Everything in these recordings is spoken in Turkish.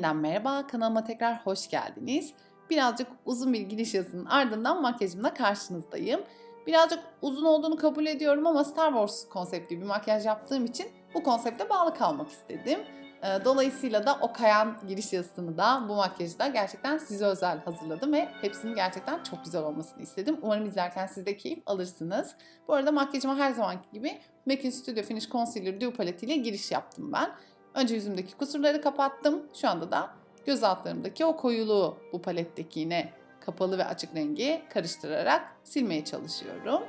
Yeniden merhaba, kanalıma tekrar hoş geldiniz. Birazcık uzun bir giriş yazının ardından makyajımla karşınızdayım. Birazcık uzun olduğunu kabul ediyorum ama Star Wars konseptli bir makyaj yaptığım için bu konsepte bağlı kalmak istedim. Ee, Dolayısıyla da o kayan giriş yazısını da bu makyajı da gerçekten size özel hazırladım ve hepsinin gerçekten çok güzel olmasını istedim. Umarım izlerken siz de keyif alırsınız. Bu arada makyajıma her zamanki gibi MAC'in Studio Finish Concealer Duo Palette ile giriş yaptım ben. Önce yüzümdeki kusurları kapattım. Şu anda da göz altlarımdaki o koyuluğu bu paletteki yine kapalı ve açık rengi karıştırarak silmeye çalışıyorum.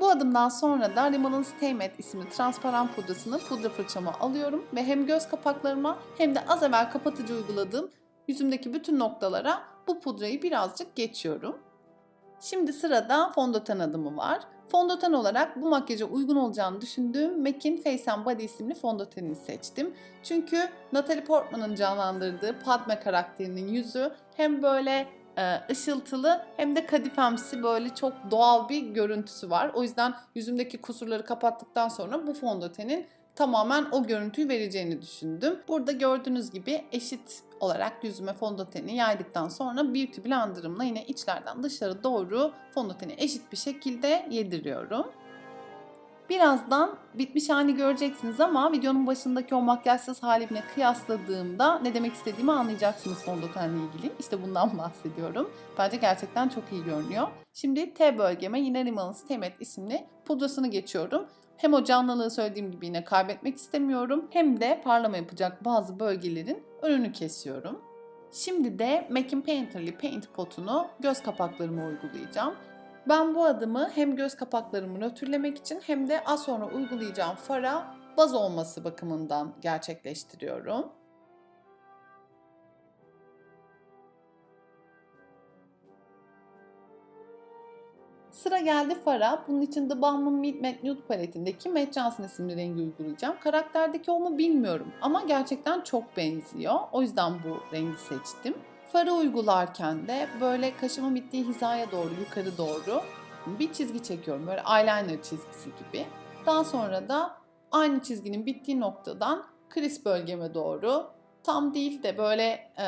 Bu adımdan sonra da Rimmel'ın Stay Matte isimli transparan pudrasını pudra fırçama alıyorum ve hem göz kapaklarıma hem de az evvel kapatıcı uyguladığım yüzümdeki bütün noktalara bu pudrayı birazcık geçiyorum. Şimdi sırada fondöten adımı var. Fondöten olarak bu makyaja uygun olacağını düşündüğüm MAC'in Face and Body isimli fondötenini seçtim. Çünkü Natalie Portman'ın canlandırdığı Padme karakterinin yüzü hem böyle e, ışıltılı hem de kadifemsi böyle çok doğal bir görüntüsü var. O yüzden yüzümdeki kusurları kapattıktan sonra bu fondötenin tamamen o görüntüyü vereceğini düşündüm. Burada gördüğünüz gibi eşit olarak yüzüme fondöteni yaydıktan sonra Beauty Blender'ımla yine içlerden dışarı doğru fondöteni eşit bir şekilde yediriyorum. Birazdan bitmiş halini göreceksiniz ama videonun başındaki o makyajsız halimle kıyasladığımda ne demek istediğimi anlayacaksınız fondötenle ilgili. İşte bundan bahsediyorum. Bence gerçekten çok iyi görünüyor. Şimdi T bölgeme yine Rimmel'ın Stay Matte isimli pudrasını geçiyorum. Hem o canlılığı söylediğim gibi yine kaybetmek istemiyorum hem de parlama yapacak bazı bölgelerin önünü kesiyorum. Şimdi de MAC'in Painterly Paint Pot'unu göz kapaklarıma uygulayacağım. Ben bu adımı hem göz kapaklarımı nötrlemek için hem de az sonra uygulayacağım fara baz olması bakımından gerçekleştiriyorum. Sıra geldi fara. Bunun için The Balmain Meet Matte Nude paletindeki Matte Johnson isimli rengi uygulayacağım. Karakterdeki o mu bilmiyorum ama gerçekten çok benziyor. O yüzden bu rengi seçtim. Farı uygularken de böyle kaşımın bittiği hizaya doğru, yukarı doğru bir çizgi çekiyorum. Böyle eyeliner çizgisi gibi. Daha sonra da aynı çizginin bittiği noktadan kriz bölgeme doğru tam değil de böyle e,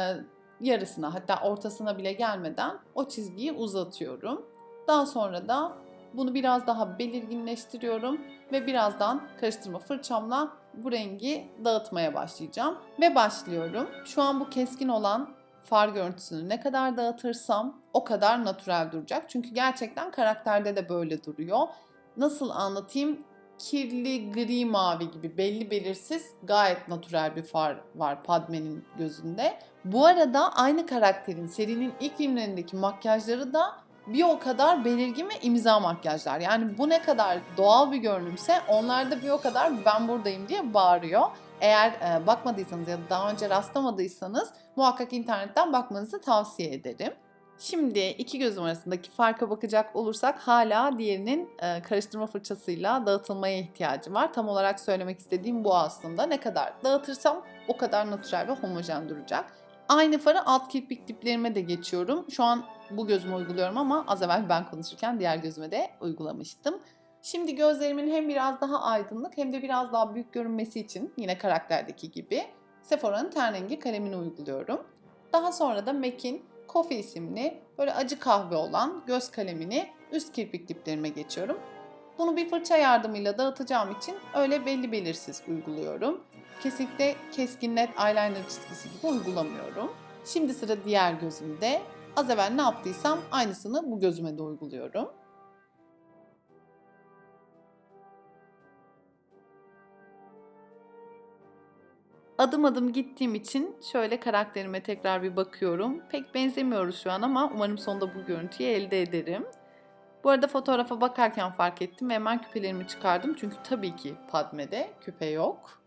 yarısına hatta ortasına bile gelmeden o çizgiyi uzatıyorum. Daha sonra da bunu biraz daha belirginleştiriyorum ve birazdan karıştırma fırçamla bu rengi dağıtmaya başlayacağım. Ve başlıyorum. Şu an bu keskin olan far görüntüsünü ne kadar dağıtırsam o kadar natürel duracak. Çünkü gerçekten karakterde de böyle duruyor. Nasıl anlatayım? Kirli gri mavi gibi belli belirsiz gayet natürel bir far var Padme'nin gözünde. Bu arada aynı karakterin serinin ilk filmlerindeki makyajları da bir o kadar belirgin ve imza makyajlar. Yani bu ne kadar doğal bir görünümse onlar da bir o kadar ben buradayım diye bağırıyor. Eğer e, bakmadıysanız ya da daha önce rastlamadıysanız muhakkak internetten bakmanızı tavsiye ederim. Şimdi iki gözüm arasındaki farka bakacak olursak hala diğerinin e, karıştırma fırçasıyla dağıtılmaya ihtiyacı var. Tam olarak söylemek istediğim bu aslında. Ne kadar dağıtırsam o kadar natürel ve homojen duracak. Aynı farı alt kirpik diplerime de geçiyorum. Şu an bu gözüme uyguluyorum ama az evvel ben konuşurken diğer gözüme de uygulamıştım. Şimdi gözlerimin hem biraz daha aydınlık hem de biraz daha büyük görünmesi için yine karakterdeki gibi Sephora'nın ten rengi kalemini uyguluyorum. Daha sonra da MAC'in Coffee isimli böyle acı kahve olan göz kalemini üst kirpik diplerime geçiyorum. Bunu bir fırça yardımıyla dağıtacağım için öyle belli belirsiz uyguluyorum. Kesinlikle keskin net eyeliner çizgisi gibi uygulamıyorum. Şimdi sıra diğer gözümde. Az evvel ne yaptıysam aynısını bu gözüme de uyguluyorum. Adım adım gittiğim için şöyle karakterime tekrar bir bakıyorum. Pek benzemiyoruz şu an ama umarım sonunda bu görüntüyü elde ederim. Bu arada fotoğrafa bakarken fark ettim ve hemen küpelerimi çıkardım. Çünkü tabii ki Padme'de küpe yok.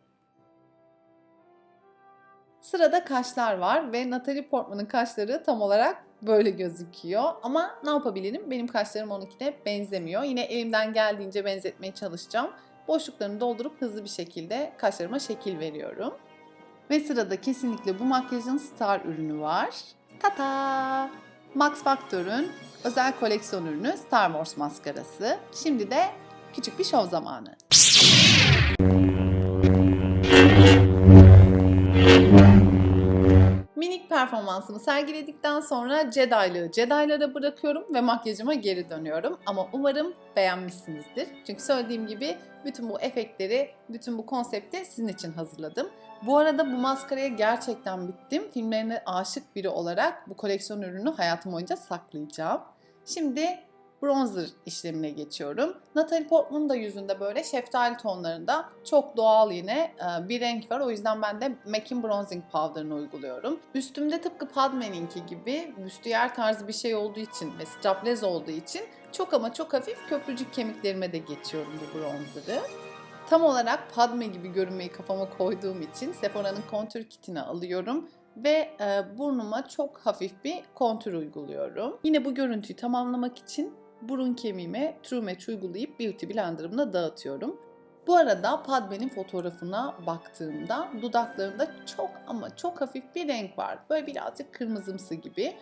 Sırada kaşlar var ve Natalie Portman'ın kaşları tam olarak böyle gözüküyor. Ama ne yapabilirim? Benim kaşlarım onunkine benzemiyor. Yine elimden geldiğince benzetmeye çalışacağım. Boşluklarını doldurup hızlı bir şekilde kaşlarıma şekil veriyorum. Ve sırada kesinlikle bu makyajın star ürünü var. Tata! Max Factor'ın özel koleksiyon ürünü Star Wars maskarası. Şimdi de küçük bir şov zamanı. Performansımı sergiledikten sonra Jedi'lığı Jedi'lara bırakıyorum ve makyajıma geri dönüyorum. Ama umarım beğenmişsinizdir. Çünkü söylediğim gibi bütün bu efektleri, bütün bu konsepti sizin için hazırladım. Bu arada bu maskaraya gerçekten bittim. Filmlerine aşık biri olarak bu koleksiyon ürünü hayatım boyunca saklayacağım. Şimdi bronzer işlemine geçiyorum. Natalie Portman'ın da yüzünde böyle şeftali tonlarında çok doğal yine e, bir renk var. O yüzden ben de MAC'in Bronzing Powder'ını uyguluyorum. Üstümde tıpkı Padme'ninki gibi büstiyer tarzı bir şey olduğu için ve strapless olduğu için çok ama çok hafif köprücük kemiklerime de geçiyorum bu bronzer'ı. Tam olarak Padme gibi görünmeyi kafama koyduğum için Sephora'nın kontür kitini alıyorum ve e, burnuma çok hafif bir kontür uyguluyorum. Yine bu görüntüyü tamamlamak için burun kemiğime True Match uygulayıp Beauty Blender'ımla dağıtıyorum. Bu arada Padme'nin fotoğrafına baktığımda dudaklarında çok ama çok hafif bir renk var. Böyle birazcık kırmızımsı gibi.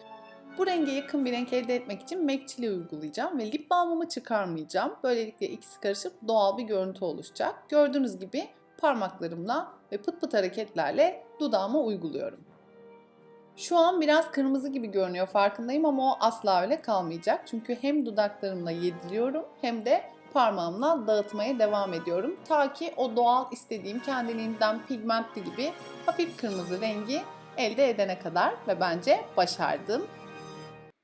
Bu renge yakın bir renk elde etmek için MAC Chili uygulayacağım ve lip balmımı çıkarmayacağım. Böylelikle ikisi karışıp doğal bir görüntü oluşacak. Gördüğünüz gibi parmaklarımla ve pıt pıt hareketlerle dudağıma uyguluyorum. Şu an biraz kırmızı gibi görünüyor farkındayım ama o asla öyle kalmayacak. Çünkü hem dudaklarımla yediriyorum hem de parmağımla dağıtmaya devam ediyorum. Ta ki o doğal istediğim kendiliğinden pigmentli gibi hafif kırmızı rengi elde edene kadar ve bence başardım.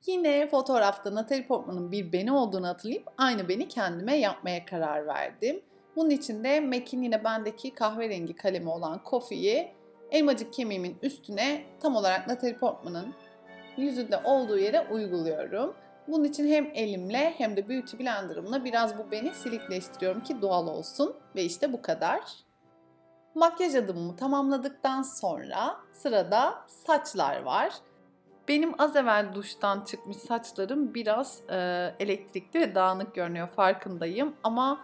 Yine fotoğrafta Natalie Portman'ın bir beni olduğunu hatırlayıp aynı beni kendime yapmaya karar verdim. Bunun için de MAC'in yine bendeki kahverengi kalemi olan Coffee'yi elmacık kemiğimin üstüne tam olarak Natalie Portman'ın yüzünde olduğu yere uyguluyorum. Bunun için hem elimle hem de Beauty Blender'ımla biraz bu beni silikleştiriyorum ki doğal olsun. Ve işte bu kadar. Makyaj adımımı tamamladıktan sonra sırada saçlar var. Benim az evvel duştan çıkmış saçlarım biraz e, elektrikli ve dağınık görünüyor farkındayım ama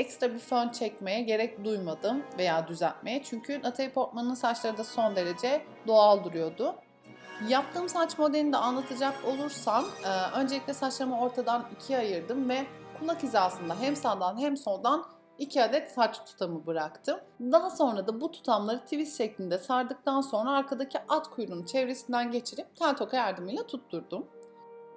ekstra bir fön çekmeye gerek duymadım veya düzeltmeye. Çünkü Natalie Portman'ın saçları da son derece doğal duruyordu. Yaptığım saç modelini de anlatacak olursam e, öncelikle saçlarımı ortadan ikiye ayırdım ve kulak hizasında hem sağdan hem soldan iki adet saç tutamı bıraktım. Daha sonra da bu tutamları twist şeklinde sardıktan sonra arkadaki at kuyruğunun çevresinden geçirip tel toka yardımıyla tutturdum.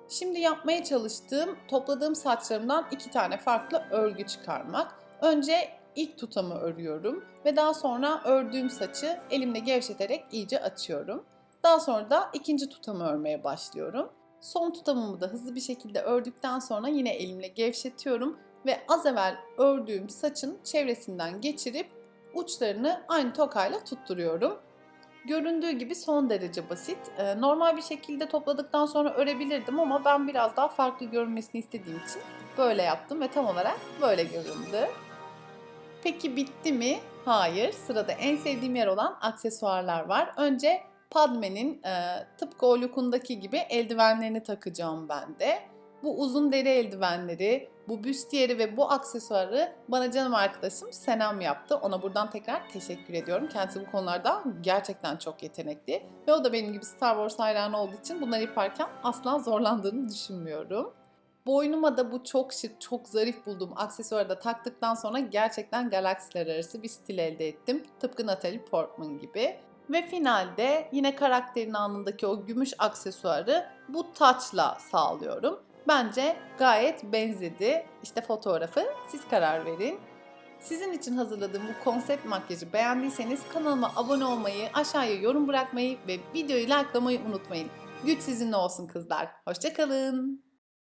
Şimdi yapmaya çalıştığım topladığım saçlarımdan iki tane farklı örgü çıkarmak. Önce ilk tutamı örüyorum ve daha sonra ördüğüm saçı elimle gevşeterek iyice açıyorum. Daha sonra da ikinci tutamı örmeye başlıyorum. Son tutamımı da hızlı bir şekilde ördükten sonra yine elimle gevşetiyorum ve az evvel ördüğüm saçın çevresinden geçirip uçlarını aynı tokayla tutturuyorum. Göründüğü gibi son derece basit. Ee, Normal bir şekilde topladıktan sonra örebilirdim ama ben biraz daha farklı görünmesini istediğim için böyle yaptım ve tam olarak böyle göründü. Peki bitti mi? Hayır. Sırada en sevdiğim yer olan aksesuarlar var. Önce Padme'nin e, tıpkı o lookundaki gibi eldivenlerini takacağım ben de. Bu uzun deri eldivenleri, bu büstiyeri ve bu aksesuarı bana canım arkadaşım Senem yaptı. Ona buradan tekrar teşekkür ediyorum. Kendisi bu konularda gerçekten çok yetenekli. Ve o da benim gibi Star Wars hayranı olduğu için bunları yaparken asla zorlandığını düşünmüyorum. Boynuma da bu çok şık, çok zarif bulduğum aksesuarı da taktıktan sonra gerçekten galaksiler arası bir stil elde ettim. Tıpkı Natalie Portman gibi. Ve finalde yine karakterin alnındaki o gümüş aksesuarı bu taçla sağlıyorum. Bence gayet benzedi. İşte fotoğrafı siz karar verin. Sizin için hazırladığım bu konsept makyajı beğendiyseniz kanalıma abone olmayı, aşağıya yorum bırakmayı ve videoyu likelamayı unutmayın. Güç sizinle olsun kızlar. Hoşçakalın.